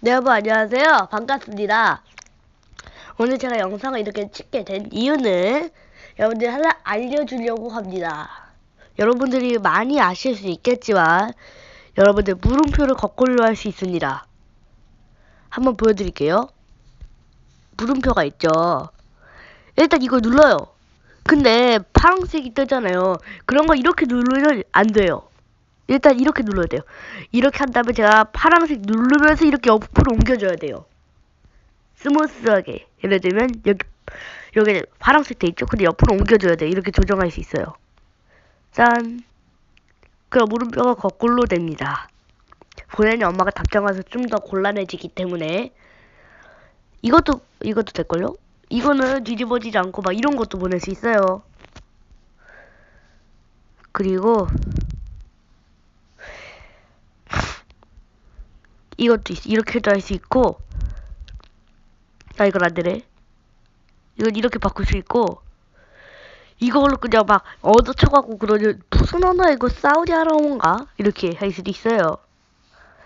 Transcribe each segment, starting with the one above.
네, 여러분 안녕하세요. 반갑습니다. 오늘 제가 영상을 이렇게 찍게 된 이유는 여러분들 하나 알려주려고 합니다. 여러분들이 많이 아실 수 있겠지만 여러분들 물음표를 거꾸로 할 수 있습니다. 한번 보여드릴게요. 물음표가 있죠. 일단 이걸 눌러요. 근데 파란색이 뜨잖아요. 그런 거 이렇게 누르면 안 돼요. 일단 이렇게 눌러야 돼요. 이렇게 한 다음에 제가 파란색 누르면서 이렇게 옆으로 옮겨줘야 돼요. 스무스하게. 예를 들면 여기 여기 파란색 돼 있죠? 근데 옆으로 옮겨줘야 돼요. 이렇게 조정할 수 있어요. 짠. 그럼 물음표가 거꾸로 됩니다. 보내는 엄마가 답장 와서 좀 더 곤란해지기 때문에 이것도 이것도 될걸요? 이거는 뒤집어지지 않고 막 이런 것도 보낼 수 있어요. 그리고 이것도 있, 이렇게도 할 수 있고 아 이건 안 되네. 이건 이렇게 바꿀 수 있고 이걸로 그냥 막 얻어 쳐갖고 그러면 무슨 언어야 이거 사우디 아라비아인가? 이렇게 할 수도 있어요.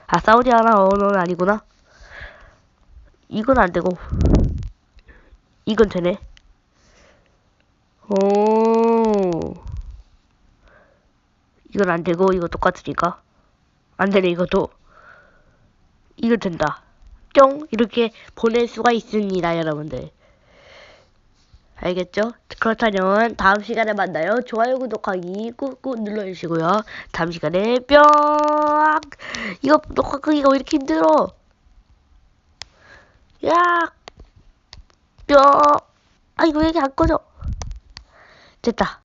아 사우디 아라비아는 아니구나. 이건 안 되고. 이건 되네. 오. 이건 안 되고 이거 똑같으니까. 안 되네 이것도 이거 된다. 뿅 이렇게 보낼 수가 있습니다, 여러분들. 알겠죠? 그렇다면 다음 시간에 만나요. 좋아요, 구독하기 꾹꾹 눌러주시고요. 다음 시간에 뿅 이거 녹화하기가 왜 이렇게 힘들어? 야, 뿅. 아 이거 왜 이렇게 안 꺼져? 됐다.